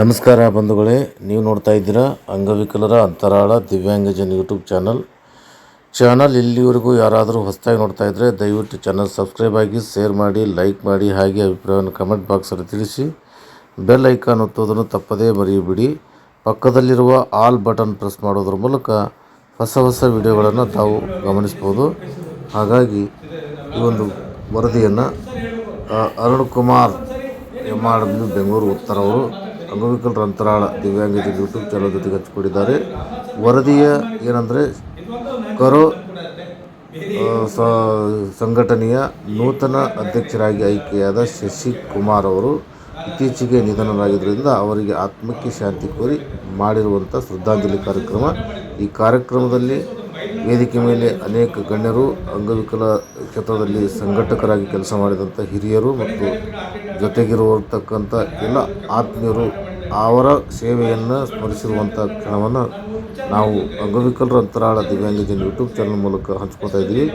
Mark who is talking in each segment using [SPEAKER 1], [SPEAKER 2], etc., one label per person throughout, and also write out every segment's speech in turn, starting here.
[SPEAKER 1] ನಮಸ್ಕಾರ ಬಂಧುಗಳೇ, ನೀವು ನೋಡ್ತಾ ಇದ್ದೀರಾ ಅಂಗವಿಕಲರ ಅಂತರಾಳ ದಿವ್ಯಾಂಗಜನ್ ಯೂಟ್ಯೂಬ್ ಚಾನಲ್. ಚಾನಲ್ ಇಲ್ಲಿವರೆಗೂ ಯಾರಾದರೂ ಹೊಸದಾಗಿ ನೋಡ್ತಾ ಇದ್ದರೆ ದಯವಿಟ್ಟು ಚಾನಲ್ ಸಬ್ಸ್ಕ್ರೈಬ್ ಆಗಿ, ಶೇರ್ ಮಾಡಿ, ಲೈಕ್ ಮಾಡಿ, ಹಾಗೆ ಅಭಿಪ್ರಾಯವನ್ನು ಕಮೆಂಟ್ ಬಾಕ್ಸಲ್ಲಿ ತಿಳಿಸಿ. ಬೆಲ್ ಐಕಾನ್ ಒತ್ತೋದನ್ನು ತಪ್ಪದೇ ಮರೆಯಬೇಡಿ. ಪಕ್ಕದಲ್ಲಿರುವ ಆಲ್ ಬಟನ್ ಪ್ರೆಸ್ ಮಾಡೋದ್ರ ಮೂಲಕ ಹೊಸ ಹೊಸ ವಿಡಿಯೋಗಳನ್ನು ತಾವು ಗಮನಿಸ್ಬೋದು ಹಾಗಾಗಿ ಈ ಒಂದು ವರದಿಯನ್ನು Arun Kumar M R W Bengaluru ಉತ್ತರ ಅವರು ಅಂಗವಿಕಲರ ಅಂತರಾಳ ದಿವ್ಯಾಂಗತೆ ಯೂಟ್ಯೂಬ್ ಚಾನಲ್ ಜೊತೆಗೆ ಹಚ್ಚಿಕೊಂಡಿದ್ದಾರೆ ವರದಿಯ ಏನಂದರೆ, ಕರೋ ಸಂಘಟನೆಯ ನೂತನ ಅಧ್ಯಕ್ಷರಾಗಿ ಆಯ್ಕೆಯಾದ ಶಶಿಕುಮಾರ್ ಅವರು ಇತ್ತೀಚೆಗೆ ನಿಧನರಾಗಿದ್ದರಿಂದ ಅವರಿಗೆ ಆತ್ಮಕ್ಕೆ ಶಾಂತಿ ಕೋರಿ ಮಾಡಿರುವಂಥ ಶ್ರದ್ಧಾಂಜಲಿ ಕಾರ್ಯಕ್ರಮ. ಈ ಕಾರ್ಯಕ್ರಮದಲ್ಲಿ ವೇದಿಕೆ ಮೇಲೆ ಅನೇಕ ಗಣ್ಯರು, ಅಂಗವಿಕಲ ಕ್ಷೇತ್ರದಲ್ಲಿ ಸಂಘಟಕರಾಗಿ ಕೆಲಸ ಮಾಡಿದಂಥ ಹಿರಿಯರು ಮತ್ತು ಜೊತೆಗಿರುವತಕ್ಕಂಥ ಎಲ್ಲ ಆತ್ಮೀಯರು ಅವರ ಸೇವೆಯನ್ನು ಸ್ಮರಿಸಿರುವಂಥ ಕ್ಷಣವನ್ನು ನಾವು ಅಂಗವಿಕಲರ ಅಂತರಾಳ ದಿವ್ಯಾಂಗಜನ ಯೂಟ್ಯೂಬ್ ಚಾನಲ್ ಮೂಲಕ ಹಂಚ್ಕೊತಾ ಇದ್ದೀವಿ.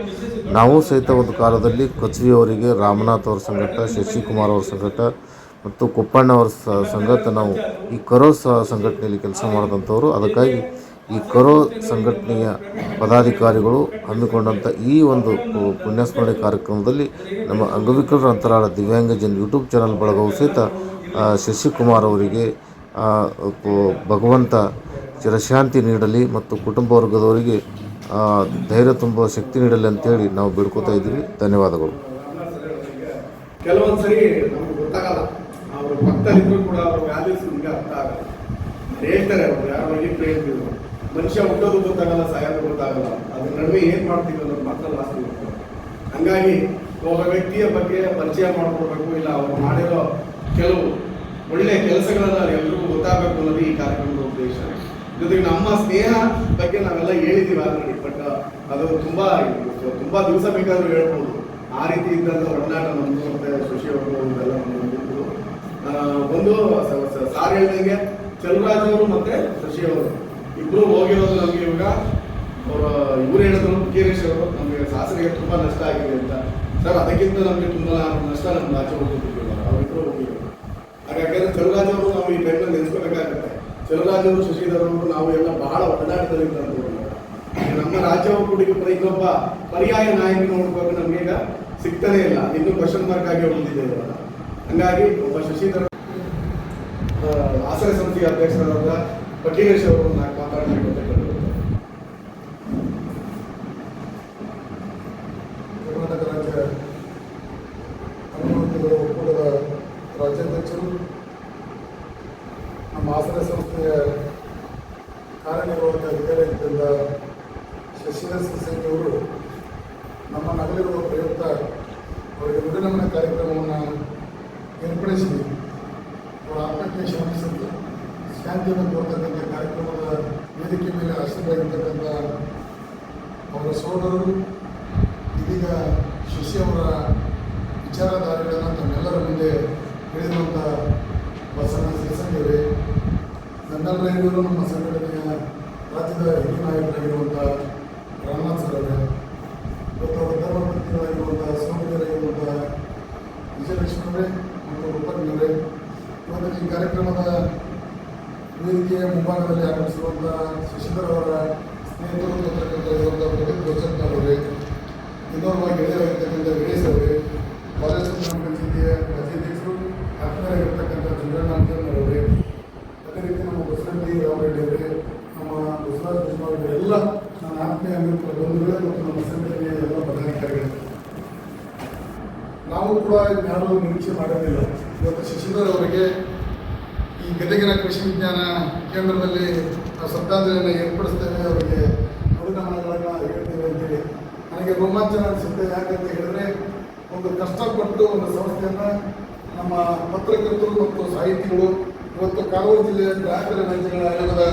[SPEAKER 1] ನಾವು ಸಹಿತ ಒಂದು ಕಾಲದಲ್ಲಿ ಕಚೇರಿಯವರಿಗೆ ರಾಮನಾಥ್ ಅವರ ಸಂಘಟ, ಶಶಿಕುಮಾರ್ ಅವರ ಸಂಘಟ ಮತ್ತು ಕೊಪ್ಪಣ್ಣ ಅವರ ಸಂಘಟ ನಾವು ಈ ಕರೋ ಸಂಘಟನೆಯಲ್ಲಿ ಕೆಲಸ ಮಾಡಿದಂಥವರು. ಅದಕ್ಕಾಗಿ ಈ ಕರು ಸಂಘಟನೆಯ ಪದಾಧಿಕಾರಿಗಳು ಹಮ್ಮಿಕೊಂಡಂಥ ಈ ಒಂದು ಪುಣ್ಯಸ್ಮರಣೆ ಕಾರ್ಯಕ್ರಮದಲ್ಲಿ ನಮ್ಮ ಅಂಗವಿಕಲರ ಅಂತರಾಳ ದಿವ್ಯಾಂಗಜನ್ ಯೂಟ್ಯೂಬ್ ಚಾನಲ್ ಬಳಗವು ಸಹಿತ ಶಶಿಕುಮಾರ್ ಅವರಿಗೆ ಭಗವಂತ ಚಿರಶಾಂತಿ ನೀಡಲಿ ಮತ್ತು ಕುಟುಂಬ ವರ್ಗದವರಿಗೆ ಧೈರ್ಯ ತುಂಬುವ ಶಕ್ತಿ ನೀಡಲಿ ಅಂತೇಳಿ ನಾವು ಬೇಡ್ಕೋತಾ ಇದ್ದೀವಿ. ಧನ್ಯವಾದಗಳು.
[SPEAKER 2] ಕೆಲವೊಂದು ಸರಿ ನಮ್ಗೆ ಗೊತ್ತಾಗಲ್ಲ. ಅವ್ರ ಭಕ್ತರಿಗೂ ಕೂಡ ಅವ್ರ ವ್ಯಾಲ್ಯೂಸ್ ನಿಮಗೆ ಅರ್ಥ ಆಗಲ್ಲ. ಹೇಳ್ತಾರೆ, ಅವ್ರು ಯಾರ ಮನುಷ್ಯ ಹುಟ್ಟೋದು ಗೊತ್ತಾಗಲ್ಲ, ಸಾಯೋದು ಗೊತ್ತಾಗಲ್ಲ. ಅದ್ರ ನಡುವೆ ಏನ್ ಮಾಡ್ತೀವಿ ಅನ್ನೋದು ಮಾತ್ರ ಲಾಸ್ಟ್ ಹಂಗಾಗಿ ಒಬ್ಬ ವ್ಯಕ್ತಿಯ ಬಗ್ಗೆ ಪರಿಚಯ ಮಾಡ್ಕೊಡ್ಬೇಕು, ಇಲ್ಲ ಅವ್ರು ಮಾಡಿರೋ ಕೆಲವು ಒಳ್ಳೆ ಕೆಲಸಗಳನ್ನ ಎಲ್ರಿಗೂ ಗೊತ್ತಾಗಬೇಕು ಅನ್ನೋದು ಈ ಕಾರ್ಯಕ್ರಮದ ಉದ್ದೇಶ. ಜೊತೆಗೆ ನಮ್ಮ ಸ್ನೇಹ ಬಗ್ಗೆ ನಾವೆಲ್ಲ ಹೇಳಿದೀವಿ ಆಲ್ರೆಡಿ, ಬಟ್ ಅದು ತುಂಬಾ ತುಂಬಾ ದಿವಸ ಬೇಕಾದ್ರೂ ಹೇಳ್ಬೋದು. ಆ ರೀತಿ ಇದ್ದಂತ ಒಡನಾಟ ನಮ್ದು ಮತ್ತೆ ಶಶಿ ಅವರು ಒಂದು ಸಾರ್ ಹೇಳ್ದಂಗೆ ಚಲುರಾಜ್ ಅವರು ಮತ್ತೆ ಶಶಿ ಅವರು. ಇಬ್ರು ಹೋಗಿರೋದು ನಮಗೆ ಇವಾಗ ಅವರ ಇವರು ಹೇಳಿದ್ರು ಮುಖೇಶ್ ಅವರು. ನಮಗೆ ಶಾಸಕರಿಗೆ ತುಂಬ ನಷ್ಟ ಆಗಿದೆ ಅಂತ. ಸರ್, ಅದಕ್ಕಿಂತ ನಮಗೆ ತುಂಬ ನಷ್ಟ ನಮ್ಮ ಆಚೆ ಹೋಗ್ತಿದ್ವಿ ಅವರಿಬ್ರು ಹೋಗಿರೋದು. ಹಾಗಾಗಿ ಚಲುರಾಜ್ ಅವರು ನಾವು ಈ ಟೈಮಲ್ಲಿ ನೆನೆಸ್ಕೋಬೇಕಾಗುತ್ತೆ ಚಲುರಾಜ್ ಅವರು, ಶಶಿಧರ್ ಅವರು ನಾವು ಎಲ್ಲ ಬಹಳ ಒಡನಾಟದಲ್ಲಿ ನಮ್ಮ ರಾಜ್ಯ ಒಕ್ಕೂಟಕ್ಕೆ ಪ್ರತಿಯೊಬ್ಬ ಪರ್ಯಾಯ ನಾಯಕ ನೋಡ್ಬೇಕು ನಮ್ಗೆ ಈಗ ಸಿಗ್ತಾನೆ ಇಲ್ಲ. ಇನ್ನೂ ಕ್ವಶನ್ ಮಾರ್ಕ್ ಆಗಿ ಉಳಿದಿದೆ ಇವಾಗ. ಹಂಗಾಗಿ ಒಬ್ಬ ಶಶಿಧರ್ ಆಸರೆ ಸಮಿತಿ ಅಧ್ಯಕ್ಷರಾದ ಪಟೀಲೇಶ್ ಅವರು ನಾಲ್ಕು ಮಾತಾಡಬೇಕು ಅಂತ ಕೇಳಿದ್ರು
[SPEAKER 3] ಕರ್ನಾಟಕ ರಾಜ್ಯ ಅಂಗವಿಕಲರ ಒಕ್ಕೂಟದ ರಾಜ್ಯಾಧ್ಯಕ್ಷರು ನಮ್ಮ ಕಾರ್ಯನಿರ್ವಾಹಕ ಅಧಿಕಾರಿಯಾಗಿದ್ದ ಶಶಿಧರ್ ಸಿಂಗ್ ಅವರು ನಮ್ಮ ನಗಲಿರುವ ಪ್ರಯುಕ್ತ ಅವರಿಗೆ ನುಡಿನಮನ ಕಾರ್ಯಕ್ರಮವನ್ನು ಏರ್ಪಡಿಸಿ ಅವರ ಆತ್ಮಕ್ಕೆ ಶ್ರಮಿಸಿದ್ದು ಶಾಂತಿಯನ್ನು ಕೋರ್ತಕ್ಕಂಥ ಕಾರ್ಯಕ್ರಮದ ವೇದಿಕೆ ಮೇಲೆ ಆಶ್ರಯವಾಗಿರ್ತಕ್ಕಂಥ ಅವರ ಸೋದರರು ಇದೀಗ ಶಶಿ ಅವರ ವಿಚಾರಧಾರೆಗಳನ್ನು ತಮ್ಮೆಲ್ಲರ ಮುಂದೆ ಹೇಳಿರುವಂಥ ಬಸವಣ್ಣ ಸಿರಿಸಂಗಿಯವರೇ ಹಿರಿಯರು ನಮ್ಮ ಸಂಘಟನೆಯ ರಾಜ್ಯದ ಹಿರಿಯ ನಾಯಕರಾಗಿರುವಂಥ ರಾಮನಾಥ್ ಸರ್ ಅವರೇ ಇವತ್ತು ಅವರ ಧರ್ಮಪತ್ನಿಗಳಾಗಿರುವಂಥ ಸಹೋದರಿಯರಾಗಿರುವಂಥ ವಿಜಯಲಕ್ಷ್ಮಿ ಮತ್ತು ರೂಪಜ್ಞವರೇ ಇವತ್ತು ಈ ಕಾರ್ಯಕ್ರಮದ ವೇದಿಕೆಯ ಮುಂಭಾಗದಲ್ಲಿ ಆಗಮಿಸಿರುವಂಥ ಶಶಿಧರ್ ಅವರ ಸ್ನೇಹಿತರು ಪತ್ರಕರ್ತರಾಗಿರುವಂಥ ಪ್ರದೀಪ್ ಗೋಚರ್ಕರ್ ಅವರೇ ಇನ್ನೊಬ್ಬ ಗೆಳೆಯರಾಗಿರ್ತಕ್ಕಂಥ ವೀರೇಶ್ ಅವರೇ ಕಾಲೇಜ್ ಗ್ರಾಮ ಪಂಚಾಯತಿಯ ರಾಜ್ಯಾಧ್ಯಕ್ಷರು ಆತ್ಮೀಯರಾಗಿರ್ತಕ್ಕಂಥ ಚಂದ್ರನಾಥನ್ ಅವರೇ ಅದೇ ರೀತಿ ನಮ್ಮ ಬಸವರೆಡ್ಡಿ ರಾಮರೆಡ್ಡಿ ಅವರೇ ನಮ್ಮ ಬಸವರಾಜ ಕೃಷ್ಣ ಎಲ್ಲ ನನ್ನ ಆತ್ಮೀಯ ಅಂಗವಿಕಲ ಬಂಧುಗಳೇ ಮತ್ತು ನಮ್ಮ ಸಂಘಟನೆಯ ಎಲ್ಲ ಪದಾಧಿಕಾರಿಗಳೇ ಯಾರು ನಿರೀಕ್ಷೆ ಮಾಡೋದಿಲ್ಲ. ಇವತ್ತು ಶಶಿಧರ್ ಅವರಿಗೆ ಈ ಗದಗಿನ ಕೃಷಿ ವಿಜ್ಞಾನ ಕೇಂದ್ರದಲ್ಲಿ ನಾವು ಶ್ರದ್ಧಾಂಜಲಿಯನ್ನು ಏರ್ಪಡಿಸ್ತೇವೆ, ಅವರಿಗೆ ನುಡಿನಮನಗಳನ್ನು ಹೇಳ್ತೇವೆ ಅಂತೇಳಿ. ನನಗೆ ರೋಮಾಂಚನ ಅನಿಸುತ್ತೆ. ಯಾಕಂತ ಹೇಳಿದ್ರೆ, ಒಂದು ಕಷ್ಟಪಟ್ಟು ಒಂದು ಸಂಸ್ಥೆಯನ್ನು ನಮ್ಮ ಪತ್ರಕರ್ತರು ಮತ್ತು ಸಾಹಿತಿಗಳು ಇವತ್ತು ಕಾರವಾರ ಜಿಲ್ಲೆಯ ಗ್ರಾಹಕರ ರಾಜ್ಯಗಳ ಆಯೋಗದ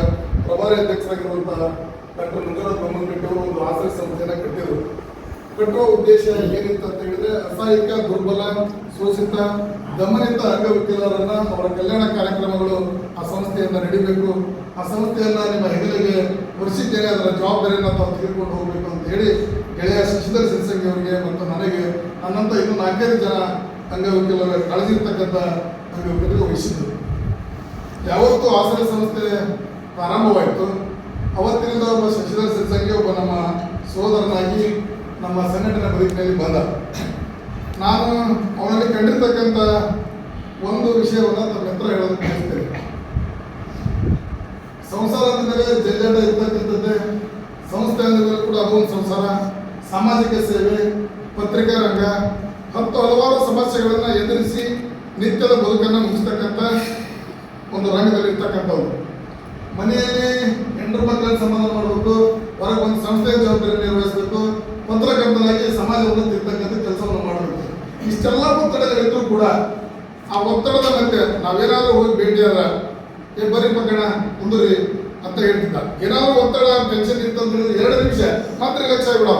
[SPEAKER 3] ಪ್ರಭಾರಿ ಅಧ್ಯಕ್ಷರಾಗಿರುವಂತಹ ಡಾಕ್ಟರ್ ಮಂಜುನಾಥ್ ಒಂದು ಆಸರಿ ಸಂಸ್ಥೆಯನ್ನು ಕಟ್ಟಿದರು. ಕಟ್ಟುವ ಉದ್ದೇಶ ಏನಿತ್ತು ಅಂತ ಅಸಹಾಯಕ ದುರ್ಬಲ ಶೋಷಿತ ದಮನಿತ ಅಂಗವಿಕಲರನ್ನ ಅವರ ಕಲ್ಯಾಣ ಕಾರ್ಯಕ್ರಮಗಳು ಆ ಸಂಸ್ಥೆಯನ್ನ ನಡಿಬೇಕು. ಆ ಸಂಸ್ಥೆಯನ್ನ ನಿಮ್ಮ ಹೆಗಲಿಗೆ ಹೊರಿಸಿದ್ದೇನೆ ಅದರ ಜವಾಬ್ದಾರಿಯನ್ನು ತಾವು ತೆಗೆದುಕೊಂಡು ಹೋಗಬೇಕು ಅಂತ ಹೇಳಿ ಗೆಳೆಯ ಶಶಿಧರ್ ಸಿರ್ಸಂಗಿ ಅವರಿಗೆ ಮತ್ತು ನನಗೆ, ನನ್ನಂತ ಇನ್ನು ನಾಲ್ಕೈದು ಜನ ಅಂಗವಿಕಲರ ಕಳೆದಿರ್ತಕ್ಕಂಥ ಅಂಗವಿಕಲರಿಗೆ ವಹಿಸಿದರು ಯಾವತ್ತು ಆಸರೆ ಸಂಸ್ಥೆ ಪ್ರಾರಂಭವಾಯಿತು. ಅವತ್ತಿನಿಂದ ಒಬ್ಬ ಶಶಿಧರ್ ಸಿರ್ಸಂಗಿ ಒಬ್ಬ ನಮ್ಮ ಸೋದರನಾಗಿ ನಮ್ಮ ಸಂಘಟನೆ ಬದುಕಿನಲ್ಲಿ ಬಂದ. ನಾನು ಅವನಲ್ಲಿ ಕಂಡಿರ್ತಕ್ಕಂಥ ಒಂದು ವಿಷಯವನ್ನು ತಮ್ಮ ಹತ್ರ ಹೇಳೋದಕ್ಕೆ ಬಯಸ್ತೇನೆ. ಸಂಸಾರ ಅಂದಮೇಲೆ ಜಂಜಾಟ ಇರ್ತಕ್ಕಂಥದ್ದೇ ಸಂಸ್ಥೆ ಅಂದಮೇಲೆ ಕೂಡ ಅದೊಂದು ಸಂಸಾರ, ಸಾಮಾಜಿಕ ಸೇವೆ, ಪತ್ರಿಕಾ ರಂಗ, ಹತ್ತು ಹಲವಾರು ಸಮಸ್ಯೆಗಳನ್ನು ಎದುರಿಸಿ ನಿತ್ಯದ ಬದುಕನ್ನು ಮುಗಿಸ್ತಕ್ಕಂಥ ಒಂದು ರಂಗದಲ್ಲಿ ಇರ್ತಕ್ಕಂಥವ್ರು ಮನೆಯಲ್ಲಿ ಹೆಂಡರು ಮಕ್ಕಳ ಸಂಬಂಧ ಮಾಡಬೇಕು ಹೊರಗೆ ಒಂದು ಸಂಸ್ಥೆಯ ಜವಾಬ್ದಾರಿ ನಿರ್ವಹಿಸಬೇಕು ಪತ್ರಕರ್ತನಾಗಿ ಸಮಾಜವನ್ನು ತಿರ್ತಕ್ಕಂಥ ಇಷ್ಟೆಲ್ಲ ಒತ್ತಡಗಳಿದ್ರು ಕೂಡ ಆ ಒತ್ತಡದ ಮತ್ತೆ ನಾವೇನಾದ್ರೂ ಹೋಗಿ ಭೇಟಿಯಾದ ಏ ಬರಿ ಪಕ್ಕಣ ಮುಂದುವರಿ ಅಂತ ಹೇಳ್ತಿದ್ದ. ಏನಾದ್ರು ಒತ್ತಡ ಟೆನ್ಷನ್ ಇತ್ತಂದ್ರೆ ಎರಡು ನಿಮಿಷ ಮಾತ್ರ ಲಕ್ಷ ಬಿಡವ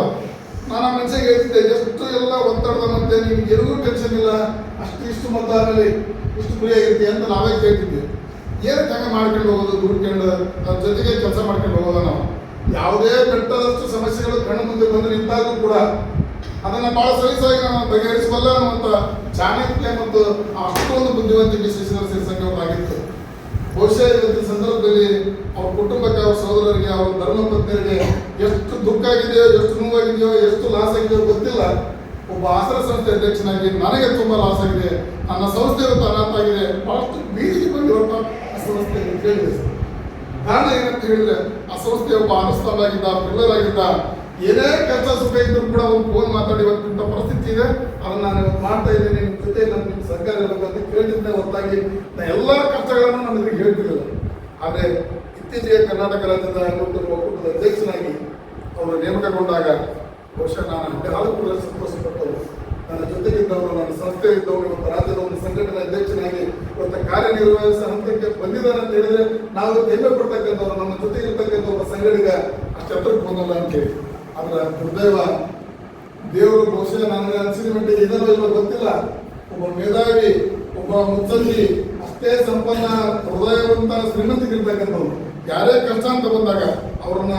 [SPEAKER 3] ನಾನು ಆ ಮನುಷ್ಯ ಹೇಳ್ತಿದ್ದೆ, ಎಷ್ಟು ಎಲ್ಲ ಒತ್ತಡದ ಮಧ್ಯೆ ನಿಮ್ಗೆ ಎಲ್ಲರೂ ಟೆನ್ಷನ್ ಇಲ್ಲ, ಅಷ್ಟು ಇಷ್ಟು ಮತ ಆಮೇಲೆ ಇಷ್ಟು ಫ್ರೀ ಆಗಿರ್ತಿ ಅಂತ ನಾವೇ ಕೇಳ್ತಿದ್ವಿ. ಏನು ತಂಗ ಮಾಡ್ಕೊಂಡು ಹೋಗೋದು ಗುರುಕೊಂಡು ಅದ್ರ ಜೊತೆಗೆ ಕೆಲಸ ಮಾಡ್ಕೊಂಡು ಹೋಗೋದು ನಾವು? ಯಾವುದೇ ಬೆಟ್ಟದಷ್ಟು ಸಮಸ್ಯೆಗಳು ಕಣ್ಣು ಮುಂದೆ ಬಂದ್ರೆ ಇದ್ದಾಗೂ ಕೂಡ ಅದನ್ನ ಬಹಳ ಸಲೀಸಾಗಿ ನಾವು ಬಗೆಹರಿಸಬಲ್ಲ ಅನ್ನುವಂಥ ಚಾಣಕ್ಯ ಮತ್ತು ಅಷ್ಟೊಂದು ಬುದ್ಧಿವಂತಿಕೆ ಶಿಶಿರ ಸಿರ್ಸಂಗಿ ಅವರಾಗಿತ್ತು ಬಹುಶಃ ಸಂದರ್ಭದಲ್ಲಿ ಅವ್ರ ಕುಟುಂಬಕ್ಕೆ, ಅವ್ರ ಸಹೋದರರಿಗೆ, ಅವ್ರ ಧರ್ಮಪತ್ನಿಯರಿಗೆ ಎಷ್ಟು ದುಃಖ ಆಗಿದೆಯೋ, ಎಷ್ಟು ನೋವಾಗಿದೆಯೋ, ಎಷ್ಟು ಲಾಸ್ ಆಗಿದೆಯೋ ಗೊತ್ತಿಲ್ಲ. ಒಬ್ಬ ಆಸರ ಸಂಸ್ಥೆ ಅಧ್ಯಕ್ಷನಾಗಿ ನನಗೆ ತುಂಬಾ ಲಾಸ್ ಆಗಿದೆ. ನನ್ನ ಸಂಸ್ಥೆ ಇವತ್ತು ಅನಾಥ ಆಗಿದೆ. ಬಹಳಷ್ಟು ಬೀದಿಗೆ ಬಂದು ಇವತ್ತು ಆ ಸಂಸ್ಥೆ ಕೇಳಿದೆ. ಕಾರಣ ಏನಂತ ಹೇಳಿದ್ರೆ, ಆ ಸಂಸ್ಥೆ ಒಬ್ಬ ಅನುಷ್ಠಾನ ಆಗಿದ್ದ ಪಿಲ್ಲರ್ ಆಗಿದ್ದ ಏನೇ ಕೆಲಸ ಸುಖ ಇದ್ರು ಕೂಡ ಒಂದು ಫೋನ್ ಮಾತಾಡಿ ಇವತ್ತಿಂತ ಪರಿಸ್ಥಿತಿ ಇದೆ. ಅದನ್ನ ನಾನು ಮಾಡ್ತಾ ಇದ್ದೀನಿ. ನಿಮ್ಮ ಜೊತೆ ನಾನು ನಿಮ್ಮ ಸರ್ಕಾರ ಇರಬೇಕಂತ ಕೇಳಿದ್ರೆ ಹೊರತಾಗಿ ನಾನು ಎಲ್ಲ ಕಷ್ಟಗಳನ್ನು ನಾನು ಇದ್ರಿಗೆ ಹೇಳ್ತಿರಲಿಲ್ಲ ಆದರೆ ಇತ್ತೀಚೆಗೆ ಕರ್ನಾಟಕ ರಾಜ್ಯದ ನೂತನ ಒಕ್ಕೂಟದ ಅಧ್ಯಕ್ಷನಾಗಿ ಅವರು ನೇಮಕಗೊಂಡಾಗ ಬಹುಶಃ ನಾನು ಹಾಲು ಕೂಡ ನನ್ನ ಜೊತೆಗಿದ್ದವರು, ನನ್ನ ಸಂಸ್ಥೆ ಇದ್ದವರು ಇವತ್ತು ರಾಜ್ಯದ ಒಂದು ಸಂಘಟನೆ ಅಧ್ಯಕ್ಷನಾಗಿ ಇವತ್ತು ಕಾರ್ಯನಿರ್ವಹಿಸುವ ಹಂತಕ್ಕೆ ಬಂದಿದ್ದಾರೆ ಅಂತ ಹೇಳಿದ್ರೆ ನಾವು ಹೆಮ್ಮೆ ಪಡ್ತಕ್ಕಂಥವ್ರು, ನಮ್ಮ ಜೊತೆ ಇರ್ತಕ್ಕಂಥ ಒಬ್ಬ ಸಂಘಟಕ ಅಷ್ಟು ಹತ್ರಕ್ಕೆ ಬಂದಲ್ಲ ಅಂತ ಹೇಳಿ. ಅದರ ದುರ್ದೈವ ದೇವರು ಬಹುಶಃ ನನಗೆ ಅನಿಸಿದ ಮಟ್ಟಿಗೆ ಇದನ್ನು ಇಲ್ಲೋ ಗೊತ್ತಿಲ್ಲ. ಒಬ್ಬ ಮೇಧಾವಿ, ಒಬ್ಬ ಮುತ್ಸಂಗಿ ಅಷ್ಟೇ ಸಂಪನ್ನ, ಹೃದಯವಂತ ಶ್ರೀಮಂತಿಗಿರ್ತಕ್ಕಂಥವ್ರು ಯಾರೇ ಕಷ್ಟ ಅಂತ ಬಂದಾಗ ಅವ್ರನ್ನ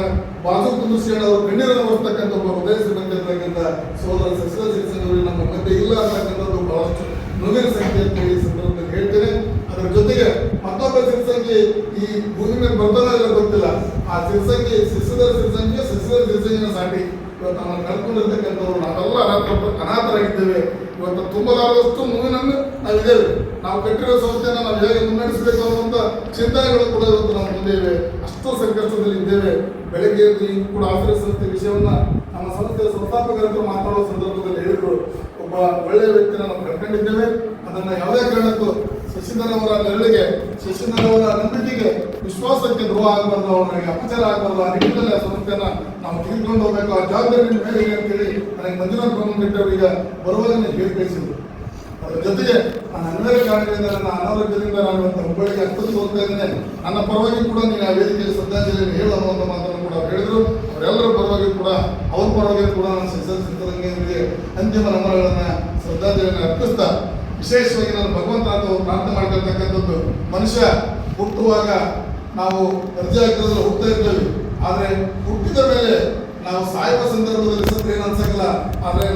[SPEAKER 3] ಬಾಜು ಕುಂದಿಸಿ ಅವ್ರ ಕಣ್ಣೀರನ್ನು ಬರ್ತಕ್ಕಂಥ ಒಬ್ಬ ಹೃದಯ ಶ್ರೀಮಂತ ಇರ್ತಕ್ಕಂಥ ಸೋದರ ಸಸ್ಯ ಶಿಕ್ಷಣ ನಮ್ಮ ಮಧ್ಯೆ ಇಲ್ಲ ಅಂತಕ್ಕಂಥದ್ದು ಬಹಳಷ್ಟು ನುಗ್ಗಿನ ಸಂಖ್ಯೆ ಅಂತ ಈ ಸಂದರ್ಭದಲ್ಲಿ ಹೇಳ್ತೇನೆ. ಅದರ ಜೊತೆಗೆ ಮತ್ತೊಬ್ಬ ಶಿಕ್ಷಕಿ ಈ ಭೂಮಿ ಮೇಲೆ ಬರ್ತಾನೋ ಆ ಸಿರಿಸಂಖ್ಯೆ ಶಿಶುಧರ ಸಿರಿಸಂಖ್ಯೆ ಶಿಶುಧರ ಸಿರಿಸಂಖ್ಯೆನ ಸಾಟಿ ಇವತ್ತು ನಮ್ಮನ್ನು ಕಳ್ಕೊಂಡಿರ್ತಕ್ಕಂಥವ್ರು ನಾವೆಲ್ಲ ಅನಾಥ ಅನಾಥರಾಗಿದ್ದೇವೆ. ಇವತ್ತು ತುಂಬಲಾರದಷ್ಟು ನೋವಿನನ್ನು ನಾವಿದ್ದೇವೆ. ನಾವು ಕಟ್ಟಿರೋ ಸಂಸ್ಥೆಯನ್ನು ನಾವು ಹೇಗೆ ಮುನ್ನಡೆಸಬೇಕು ಅನ್ನುವಂಥ ಚಿಂತನೆಗಳು ಕೂಡ ಇವತ್ತು ನಾವು ಮುಂದೆ ಅಷ್ಟು ಸಂಕಷ್ಟದಲ್ಲಿ ಇದ್ದೇವೆ. ಬೆಳಗ್ಗೆ ಎದ್ದು ಈ ಕೂಡ ಆಶ್ರಯ ಸಂಸ್ಥೆ ವಿಷಯವನ್ನು ನಮ್ಮ ಸಂಸ್ಥೆಯ ಸಂಸ್ಥಾಪಕರ ಹತ್ರ ಮಾತಾಡೋ ಸಂದರ್ಭದಲ್ಲಿ ಹೇಳಿದರು. ಒಬ್ಬ ಒಳ್ಳೆಯ ವ್ಯಕ್ತಿನ ನಾವು ಕಳ್ಕೊಂಡಿದ್ದೇವೆ ಅದನ್ನು ಯಾವುದೇ ಕಾರಣಕ್ಕೂ ಶಶಿಧರ್ ಅವರ ನೆರಳಿಗೆ ಶಶಿಧರವರ ನಂಬಿಕೆಗೆ ವಿಶ್ವಾಸಕ್ಕೆ ದ್ರೋಹ ಆಗಬಾರ್ದು ಅವರಿಗೆ ಅಪಚಾರ ಆಗಬಾರ್ದು, ಆ ನಿಟ್ಟಿನಲ್ಲಿ ಆ ಸಮಸ್ಯೆಯನ್ನು ನಾವು ತೆಗೆದುಕೊಂಡು ಹೋಗಬೇಕು. ಆ ಜವಾಬ್ದಾರಿ ಮೇಲೆ ಅಂತೇಳಿ ನನಗೆ ಮಂಜುನಾಥ್ ಬ್ರಹ್ಮ ಅವರಿಗೆ ಈಗ ಹೇಳಿ ಕಳಿಸಿದ್ರು ಅದ್ರ ಜೊತೆಗೆ ನಾನು ಅನಿವಾರ್ಯ ಕಾರಣಗಳಿಂದ ನನ್ನ ಅನಾರೋಗ್ಯದಿಂದ ನಾನು ಇವತ್ತು ಹುಬ್ಬಳ್ಳಿಗೆ ಹತ್ತಕ್ಕೆ ಹೋಗ್ತಾ ಇದ್ದೇನೆ. ನನ್ನ ಪರವಾಗಿ ಕೂಡ ನೀನು ಆ ವೇದಿಕೆಯಲ್ಲಿ ಶ್ರದ್ಧಾಂಜಲಿಯನ್ನು ಹೇಳು, ಅನ್ನುವಂಥ ಮಾತನ್ನು ಕೂಡ ಹೇಳಿದರು. ಅವರೆಲ್ಲರ ಪರವಾಗಿ ಕೂಡ, ಅವ್ರ ಪರವಾಗಿ ಕೂಡ ನಾನು ಸಿದ್ಧರಂಗರಿಗೆ ಅಂತಿಮ ನಮನಗಳನ್ನ, ಶ್ರದ್ಧಾಂಜಲಿಯನ್ನು ಅರ್ಪಿಸ್ತಾ ವಿಶೇಷವಾಗಿ ನಾನು ಭಗವಂತ ಅಂತ ಪ್ರಾರ್ಥನೆ ಮನುಷ್ಯ ಹುಟ್ಟುವಾಗ ನಾವು ಅರ್ಜಿ ಹಾಕಿದ್ರೆ ಇರ್ತೀವಿ ಇರ್ತೇವೆ. ಆದ್ರೆ ಹುಟ್ಟಿದ ಮೇಲೆ ನಾವು ಸಾಯುವ ಸಂದರ್ಭದಲ್ಲಿ ಸತ್ರ ಏನು ಅನ್ಸಂಗಿಲ್ಲ ಆದರೆ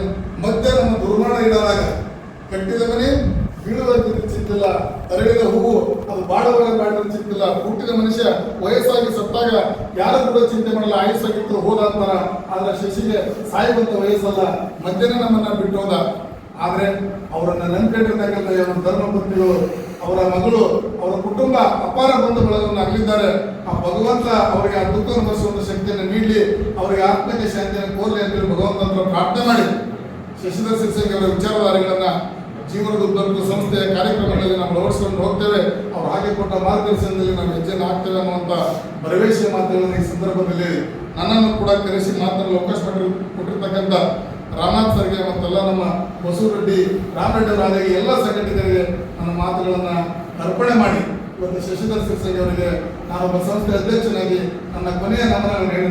[SPEAKER 3] ಮಧ್ಯೆ ನಮ್ಮ ದುರ್ಮರಣ ಇಡಲಾಗ ಕಟ್ಟಿದ ಮನೆ ಬೀಳುವಂತೆ ಚಿಂತಿಲ್ಲ ಅರಳಿದ ಹೂವು, ಅದು ಬಾಡುವಾಗ ಬಾಡಿದ ಚಿಂತಿಲ್ಲ ಹುಟ್ಟಿದ ಮನುಷ್ಯ ವಯಸ್ಸಾಗಿ ಸತ್ತಾಗ ಯಾರು ಕೂಡ ಚಿಂತೆ ಮಾಡಲ್ಲ ಆಯುಸ್ಸಾಗಿತ್ತು ಹೋದ ಅಂತಾರ. ಆದ್ರೆ ಶಶಿಗೆ ಸಾಯುವಂತ ವಯಸ್ಸಲ್ಲ. ಮಧ್ಯಾಹ್ನ ನಮ್ಮನ್ನ ಬಿಟ್ಟು ಆದ್ರೆ ಅವರನ್ನ ನೆನಪಿಟ್ಟಿರ್ತಕ್ಕಂಥ ಧರ್ಮಪತ್ನಿಗಳು ಅವರ ಮಗಳು, ಅವರ ಕುಟುಂಬ ಅಪಾರ ಬಂಧು ಬಳಗವನ್ನು ಅಗಲಿದ್ದಾರೆ ಆ ಭಗವಂತ ಅವರಿಗೆ ಆ ದುಃಖ ಅನುಭವಿಸುವಂತ ಶಕ್ತಿಯನ್ನು ನೀಡಲಿ, ಅವರಿಗೆ ಆತ್ಮಕ್ಕೆ ಶಾಂತಿಯನ್ನು ಕೋರಲಿ ಅಂತೇಳಿ ಭಗವಂತನ ಪ್ರಾರ್ಥನೆ ಮಾಡಿ. ಶಶಿಧರ್ ಸಿರ್ಸಂಗಿ ಅವರ ವಿಚಾರಧಾರೆಗಳನ್ನ ಜೀವನದ ಉದ್ದಕ್ಕೂ ಸಂಸ್ಥೆಯ ಕಾರ್ಯಕ್ರಮಗಳಲ್ಲಿ ನಾವು ಅಳವಡಿಸಿಕೊಂಡು ಹೋಗ್ತೇವೆ. ಅವ್ರು ಹಾಗೆ ಕೊಟ್ಟ ಮಾರ್ಗದರ್ಶನದಲ್ಲಿ ನಾವು ಹೆಜ್ಜೆಯನ್ನು ಹಾಕ್ತೇವೆ ಅನ್ನುವಂಥ ಪ್ರವೇಶ ಮಾತುಗಳನ್ನು ಈ ಸಂದರ್ಭದಲ್ಲಿ ನನ್ನನ್ನು ಕೂಡ ಕರೆಸಿ ಮಾತನಾಡಲು ಅವಕಾಶ ಕೊಟ್ಟಿರ್ತಕ್ಕಂಥ ರಾಮನಾಥ್ ಸರ್ಗೆ ಮತ್ತೆಲ್ಲ ನಮ್ಮ ಬಸವರೆಡ್ಡಿ ರಾಮರೆಡ್ಡಿ ಅವರಾದಾಗ ಎಲ್ಲ ಸಂಘಟಕರಿಗೆ ನನ್ನ ಮಾತುಗಳನ್ನು ಅರ್ಪಣೆ ಮಾಡಿ. ಇವತ್ತು ಶಶಿಧರ್ ಸಿರ್ಸಂಗಿ ಅವರಿಗೆ ನಾನೊಬ್ಬ ಸಂಸ್ಥೆ ಅಧ್ಯಕ್ಷನಾಗಿ ನನ್ನ ಕೊನೆಯ ನಮನವನ್ನು ಹೇಳಿ